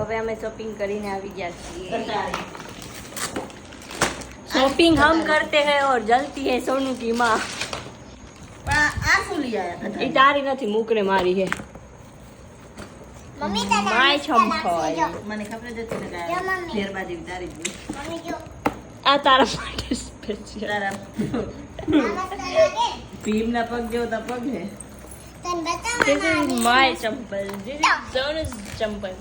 હવે અમે શોપિંગ કરીને આવી ગયા છીએ. શોપિંગ હમ કરતે હે ઓર જલતી હે સોનુ કી માં. પણ આ શું લઈ આયા એ તારી નથી મૂકને મારી હે. મમ્મી તારા માય છમખોય મને ખબર જ હતી ને કે ફેરબા મમ્મી. જો. આ તારા માટે સ્પેશિયલ તારા ભીમ ના પગ જેવો તો પગ હે. તન બતાવ માય ચંપલ. દિસ ઇઝ ચંપલ.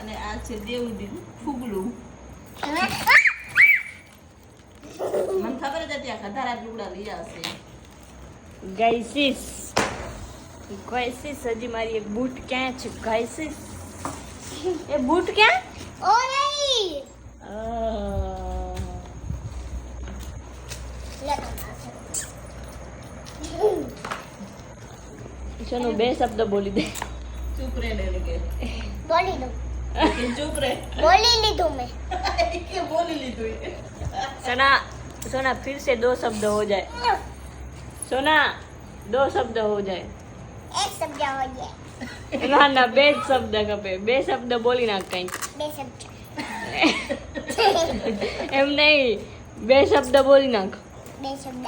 અને આ છે દેવું દીધું ફૂગલું મને ખબર જ હતી આખા ખધારા ટુકડા લઈ આવશે. ગાઈસીસ. ગાઈસીસ હજી મારી એક બૂટ ક્યાં છે? ગાઈસીસ? એ બૂટ ક્યાં? ઓ નહીં બે શબ્દ બોલી દે. ચૂપ રે બોલી દઉં. ચૂપ રે બોલી લીધું મેં કે બોલી લીધું એ. सोना सोना फिर से दो शब्द हो जाए सोना दो शब्द हो जाए એક શબ્દ હો ગયા ના ના બે જ શબ્દ ખપે બે શબ્દ બોલી નાખ કઈક બે શબ્દ એમ નહીં બે શબ્દ બોલી નાખ બે શબ્દ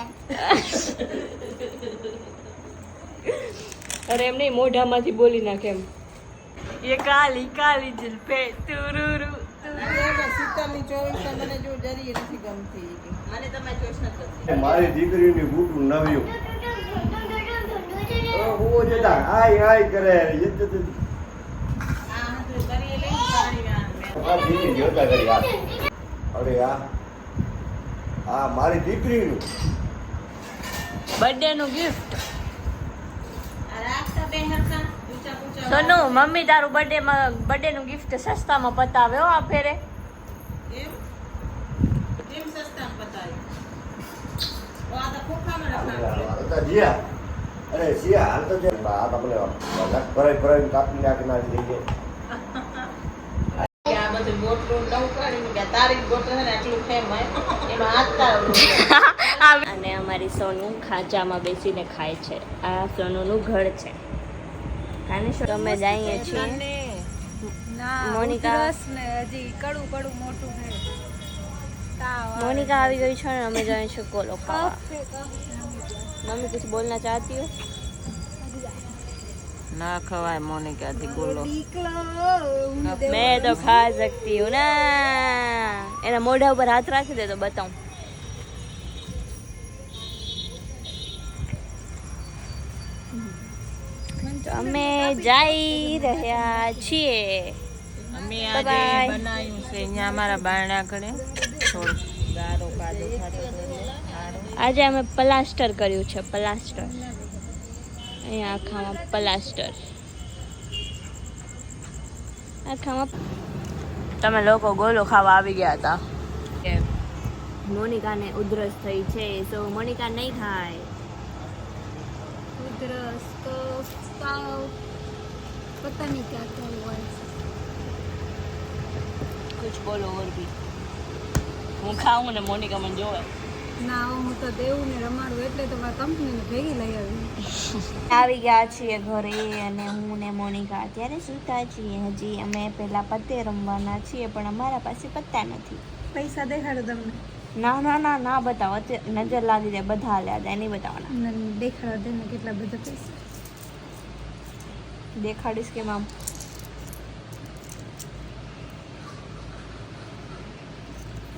અરે એમ નહીં મોઢામાંથી બોલી નાખ એમ એ કાલી કાલી જુલ્ફે તુરુરુ શીતળની ચોવીસ તો મને જો જરી નથી ગમતી. મને તમારી ચોઈસ નથી ગમતી. મારી દીકરીની બુટ નવ્યું. હું જતા આય આય કરે આ હતું કરી લઈ પાણી આ દીકરી જોતા કરી આ. અરે આ આ મારી દીકરીનું. બર્થડે નું ગિફ્ટ સોનુ મમ્મી તારું બર્થડે માં બર્થડે નું ગિફ્ટ સસ્તામાં પતાવે હો આ ફેરે. આ તો ખોખામાં રખાવ્યું હતા જીયા. અરે સિયા હાલ તો છે આ તમને ભરાઈ ભરાઈ કાપી નાખી નાખી દઈ છે આ બધું ગોટલું નવું તારી ગોટલ આટલું ફેમ એમાં હાથ તારો અને અમારી સોનુ ખાંચામાં બેસીને ખાય છે. આ સોનુનું ઘર છે. મોનિકા આવી. ગઈ છે ને અમે જઈએ છીએ કોલો ખાવા. મમ્મી કુછ બોલના ચાહતી હો ના ખવાય મોનિકા થી ગોલો. મેં તો ખા શકતી હું. ના. એના મોઢા ઉપર હાથ રાખી દે તો બતાવું. અમે જઈ રહ્યા છીએ. અમે આજે બનાવ્યું છે અહીંયા અમારા બારણા ગારો. આજે અમે પ્લાસ્ટર કર્યું છે પ્લાસ્ટર. અહીંયા આખામાં પ્લાસ્ટર. આખામાં તમે લોકો ગોલો ખાવા આવી ગયા હતા. કે મોનિકાને ઉધરસ થઈ છે તો મોનિકા નહીં ખાય. ઉધરસ તાવ પતા क्या क्या हुआ है कुछ બોલો और भी હું ખાઉં ને મોનિકા મને જોવે ના હું તો દેવું ને રમાડું એટલે તો મારા કંપનીને ભેગી લઈ આવી આવી ગયા છીએ ઘરે અને હું ને મોનિકા અત્યારે સૂતા છીએ હજી અમે પેલા પત્તે રમવાના છીએ પણ અમારા પાસે પત્તા નથી પૈસા દેખાડો તમને ના ના ના ના બતાવો નજર લાગી જાય બધા હાલ્યા જાય નહીં બતાવવાના દેખાડો તેને કેટલા બધા પૈસા દેખાડીશ કે આમ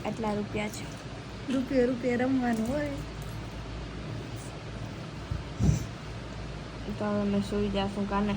આટલા રૂપિયા છે. રૂપિયો રૂપિયા રમવાનું હોય. તો હવે અમે સુઈ જાશું કાને?